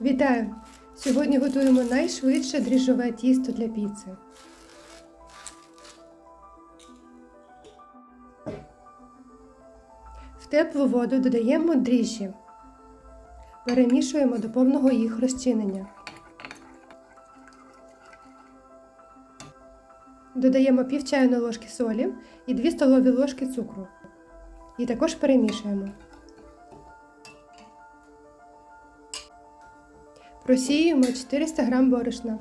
Вітаю! Сьогодні готуємо найшвидше дріжджове тісто для піци. В теплу воду додаємо дріжджі. Перемішуємо до повного їх розчинення. Додаємо пів чайної ложки солі і 2 столові ложки цукру. І також перемішуємо. Просіюємо 400 г борошна.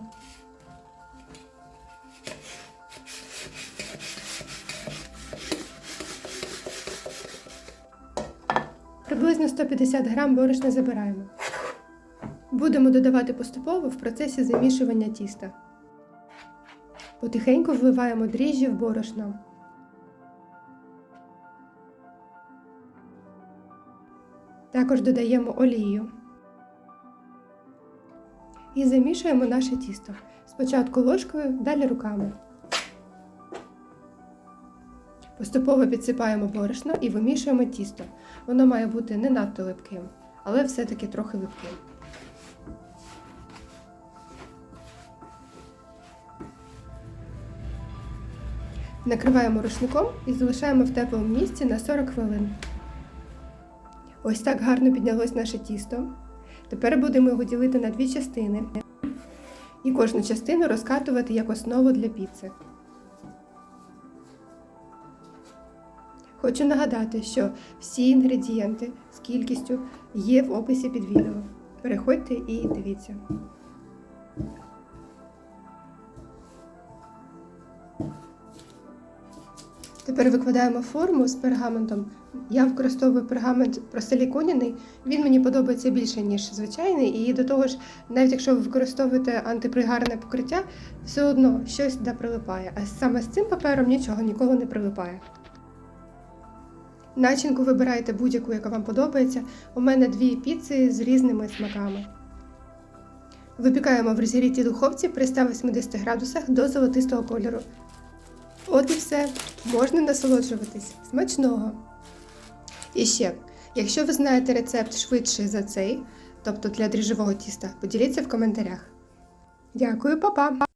Приблизно 150 г борошна забираємо. Будемо додавати поступово в процесі замішування тіста. Потихеньку вливаємо дріжджі в борошно. Також додаємо олію. І замішуємо наше тісто. Спочатку ложкою, далі руками. Поступово підсипаємо борошно і вимішуємо тісто. Воно має бути не надто липким, але все-таки трохи липким. Накриваємо рушником і залишаємо в теплому місці на 40 хвилин. Ось так гарно піднялось наше тісто. Тепер будемо його ділити на дві частини і кожну частину розкатувати як основу для піци. Хочу нагадати, що всі інгредієнти з кількістю є в описі під відео. Переходьте і дивіться. Тепер викладаємо форму з пергаментом. Я використовую пергамент простиліконяний. Він мені подобається більше, ніж звичайний. І до того ж, навіть якщо ви використовуєте антипригарне покриття, все одно щось да прилипає. А саме з цим папером нічого ніколи не прилипає. Начинку вибирайте будь-яку, яка вам подобається. У мене дві піци з різними смаками. Випікаємо в розігрітій духовці при 180 градусах до золотистого кольору. От і все, можна насолоджуватись. Смачного! І ще, якщо ви знаєте рецепт швидший за цей, тобто для дріжджового тіста, поділіться в коментарях. Дякую, па-па!